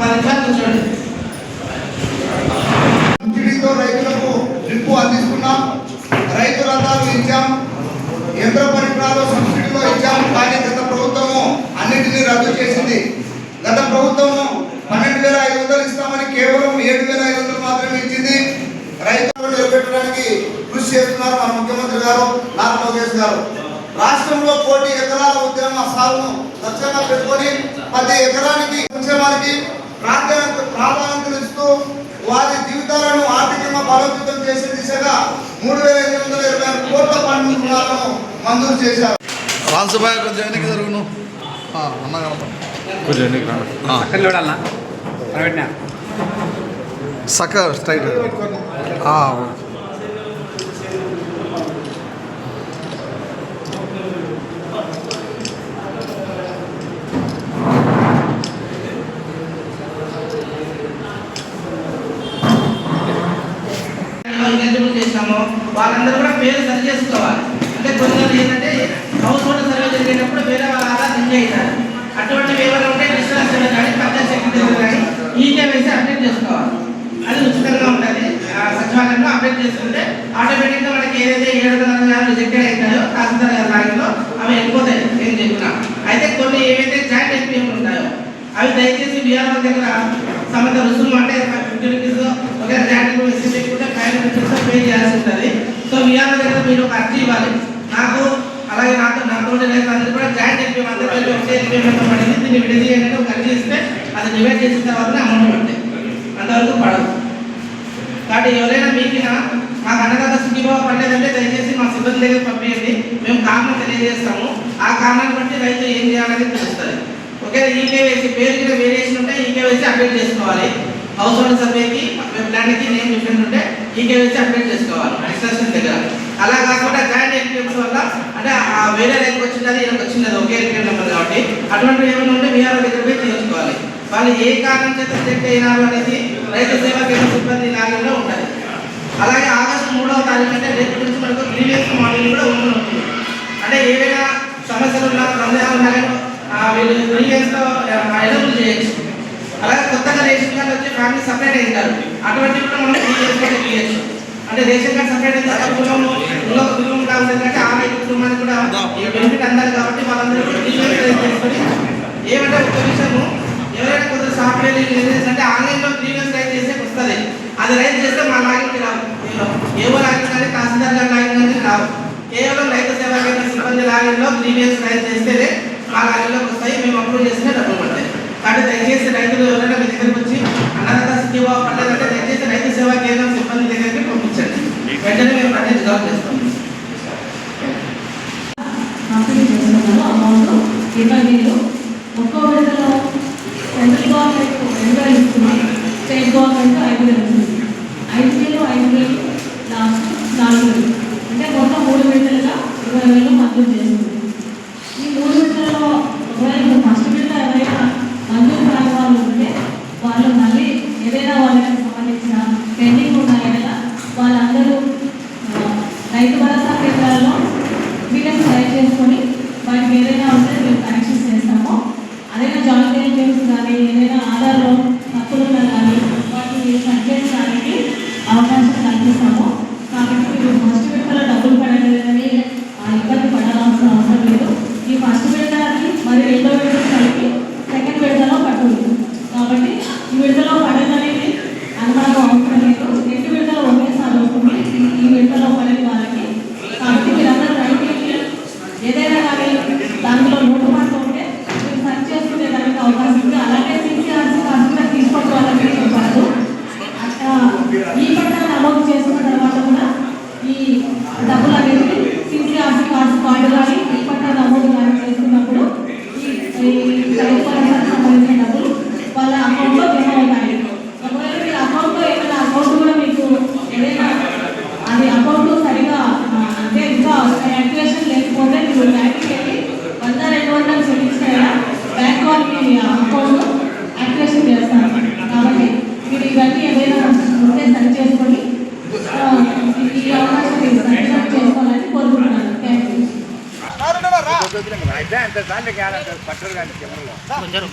పది నిమిషాలు కూర్చోండి సబ్సిడీతో రైతులకు డ్రిప్పు అందిస్తున్నాం. రైతు రథాలు ఇచ్చాం. యంత్ర పరికరాలు సబ్సిడీలో ఇచ్చాం. కానీ గత ప్రభుత్వము అన్నింటినీ రద్దు చేసింది. గత ప్రభుత్వము పన్నెండు వేల ఐదు వందలు ఇస్తామని కేవలం ఏడు వేల ఐదు వందలు మాత్రమే ఇచ్చింది. రైతులను నిలబెట్టడానికి కృషి చేస్తున్నారు మన ముఖ్యమంత్రి గారు నారా లోకేష్ గారు. రాష్ట్రంలో కోటి ఎకరాల ఉద్యమ సాగును లక్ష్యంగా పెట్టుకొని పది ఎకరానికి సంక్షేమానికి ప్రాధాన్యత ప్రాధాన్యతలు ఇస్తూ వారి జీవితాలను ఆర్థికంగా బలోపేతం చేసే దిశగా మూడు వేల ఎనిమిది వందల ఇరవై ఆరు కోట్ల ఫండ్ రుణాలను మంజూరు చేశారు. రాన్సుబాయ్ కొంచెం వెనక్కి జరుగును. అన్న కొంచెం ఎన్నికి సక్క స్ట్రైట్ ఎలిజిబుల్ వాళ్ళందరూ కూడా పేరు సరి చేసుకోవాలి. అంటే కొందరు ఏంటంటే హౌస్ హోల్డ్ సర్వే జరిగేటప్పుడు వేరే వాళ్ళ ఆధార్ లింక్ అవుతారు అటువంటివి ఏమైనా ఉంటే డిస్టెన్స్ సర్వే కానీ పంచాయత్ సెక్రటరీ కానీ ఈకే వేసి అప్డేట్ చేసుకోవాలి. అది ఉచితంగా ఉంటుంది. సచివాలయంలో అప్డేట్ చేసుకుంటే ఆటోమేటిక్గా మనకి ఏదైతే ఏడు వందల రిజెక్టెడ్ అవుతాయో తహసీల్దార్ గారి లాగిన్లో అవి వెళ్ళిపోతాయి. ఏం చెప్పినా అయితే కొన్ని ఏవైతే జాయింట్ ఎస్పీఎం ఉంటాయో అవి దయచేసి బీఆర్ఓ దగ్గర సంబంధ రుసుము అంటే ఫిఫ్టీ రూపీస్ ఒక జాయింట్ ఎస్పీ పెట్టుకుంటే ఫైవ్ రూపీస్ పే చేయాల్సి ఉంటుంది సో బీఆర్ దగ్గర మీరు ఒక అర్జీ ఇవ్వాలి నాకు అలాగే నాతో నాతో అందరూ కూడా జాయింట్ ఎస్పీ అందరూ కలిపి ఒకటే ఎస్పీ పడింది. దీన్ని విడదీయండి ఒక అర్జీ ఇస్తే అది డివైడ్ చేసిన తర్వాత అమౌంట్ పడతాయి అంతవరకు పడదు. కాబట్టి ఎవరైనా మీకినా మాకు అన్నదాత సుఖీభావ పడలేదంటే దయచేసి మా సిబ్బంది దగ్గర పంపించండి మేము కారణం తెలియజేస్తాము. ఆ కారణాన్ని బట్టి రైతు ఏం చేయాలని తెలుస్తుంది. ఓకే ఈకేవైసీ పేరు కింద వేరియేషన్ ఉంటే ఈకేవైసీ అప్డేట్ చేసుకోవాలి. హౌస్ హోల్డ్ సర్వేకి ల్యాండ్కి నేమ్ డిఫరెంట్ ఉంటే ఇంకేమైతే అప్డేట్ చేసుకోవాలి. ఎక్స్టెన్షన్ దగ్గర. అలా కాకుండా జాయింట్ ఎక్స్పీరియన్స్ వల్ల అంటే ఆ వేరే రైతుకు వచ్చినది ఈయనకు వచ్చినది ఒకే ఎక్స్పీరియన్స్ నెంబర్ కాబట్టి అటువంటి ఏమైనా ఉంటే మీఆర్ఓ దగ్గర పోయి చేయించుకోవాలి వాళ్ళు ఏ కారణం చేత సెలెక్ట్ అయినారు అనేది రైతు సేవా కేంద్ర సిబ్బంది లాగిన్లో ఉంటుంది. అలాగే ఆగస్టు మూడవ తారీఖు అంటే రేపు నుంచి మనకు గ్రీవియన్స్ మోడల్ కూడా ఉంటుంది. అంటే ఏవైనా సమస్యలు ఉన్నా సందేహాలు ఉన్నా వీళ్ళు గ్రీవియన్స్లో ఎడబుల్ చేయొచ్చు. అలాగే కొత్తగా రేషన్ కార్డు వచ్చి ఫ్యామిలీ సపరేట్ అయింటారు అటువంటి కూడా మనం తీయచ్చు అంటే రేషన్ కార్డ్ సపరేట్ అయిన తర్వాత కుటుంబం ఇంకొక కులం కావాలి అంటే ఆ కుటుంబానికి కూడా బెనిఫిట్ అందాలి కాబట్టి వాళ్ళందరూ చేసుకొని ఏమంటే ఒక విషయము ఎవరైనా కొంత సాఫ్ట్వేర్ అంటే ఆన్లైన్లో గ్రీవెన్స్ రైజ్ చేస్తే వస్తుంది. అది రైజ్ చేస్తే మా లాగిన్కి రావు. ఏవో లాగిన్ కానీ తహసీల్దార్ గారి లాగిన్ కానీ రావు. కేవలం రైతు సేవా కేంద్ర సిబ్బంది లాగిన్లో గ్రీవెన్స్ రైజ్ చేస్తేనే మా లాగిన్లోకి వస్తాయి. మేము అప్రూవ్ చేసిన డబ్బులు పడతాయి కాబట్టి దయచేసి రైతులు ఎవరైనా మీ దగ్గరికి వచ్చి అన్నదాత స్థితివా పడలేదంటే దయచేసి రైతు సేవా కేంద్రం సిబ్బంది దగ్గరికి పంపించండి వెంటనే మేము ప్రతి రిజాల్వ్ చేస్తాం పంపిణీ అమౌంట్ ఇరవై వేలు ఒక్కో విడతలో సెంట్రల్ గవర్నమెంట్ రెండు వేలు ఇస్తుంది స్టేట్ గవర్నమెంట్ ఐదు వేలు ఇస్తుంది ఐదు వేలు ఐదు వేలు లాస్ట్ నాలుగు వేలు. అంటే మొత్తం మూడు విడతలుగా ఇరవై వేలు మంజూరు చేస్తుంది ఈ మూడు విడతలలో ఒకవేళ ఇప్పుడు ఫస్ట్ విడత ఎవరైనా మంజూరు కాని వాళ్ళు ఉంటే వాళ్ళు మళ్ళీ ఏదైనా వాళ్ళకి సంబంధించిన పెండింగ్ ఉన్నాయి కదా. వాళ్ళందరూ రైతు భరోసా కేంద్రాల్లో వీళ్ళని సెలెక్ట్ చేసుకొని వారికి ఏదైనా ఉంటే మేము కనెక్షన్ చేస్తాము. అదైనా జాయింట్ ఏజెంట్స్ కానీ ఏదైనా ఆధార్లో తప్పులు ఉన్నా కానీ వాటిని కట్ చేయడానికి అవకాశం కల్పిస్తాము కాబట్టి మీరు ఫస్ట్ విడతలో డబ్బులు పడలేదని ఆ ఇబ్బంది పడాల్సిన అవసరం లేదు ఈ ఫస్ట్ విడతకి మరి రెండో విడత కలిపి సెకండ్ విడతలో పడుతుంది కాబట్టి ఈ విడతలో పడదనేది అనుమానం అవసరం లేదు రెండు విడతలో ఒకేసారి వస్తుంది ఈ విడతలో పడని వాళ్ళకి కాబట్టి మీరందరూ రైతులకి ఏదైనా కానీ దాంట్లో లోటుపాట్లు ఉంటే మీరు సర్చ్ చేసుకునే దానికి అవకాశం ఉంది అలాగే సీసీఆర్సీ కాకుండా తీసుకోవడం వాళ్ళకి చెప్పారు. అట్లా ఈ పట్టాలు నమోదు చేసుకున్న తర్వాత కూడా ఈ డబ్బులు అనేది సీసీఆర్సీ కార్డు కార్డు కానీ ఈ పట్టా నమోదు కానీ చేసుకున్నప్పుడు ఈ సంబంధించిన డబ్బులు వాళ్ళ అకౌంట్లో జమ అవుతాయి. ఒకవేళ మీ అకౌంట్లో ఏమైనా అకౌంట్ కూడా మీకు ఏదైనా అది అకౌంట్ సరిగా అంటే ఇంకా యాక్టివేషన్ లేకపోతే మీరు బ్యాంక్కి వెళ్ళి వంద రెండు వందలు అకౌంట్ యాక్టివేషన్ చేస్తారు కాబట్టి మీరు ఇవన్నీ ఏదైనా ఉంటే సరి చేసుకొని ఆ, ఈ అవకాశం మీరు సద్వినియోగం చేసుకోవాలని కోరుకుంటున్నాను. Thank you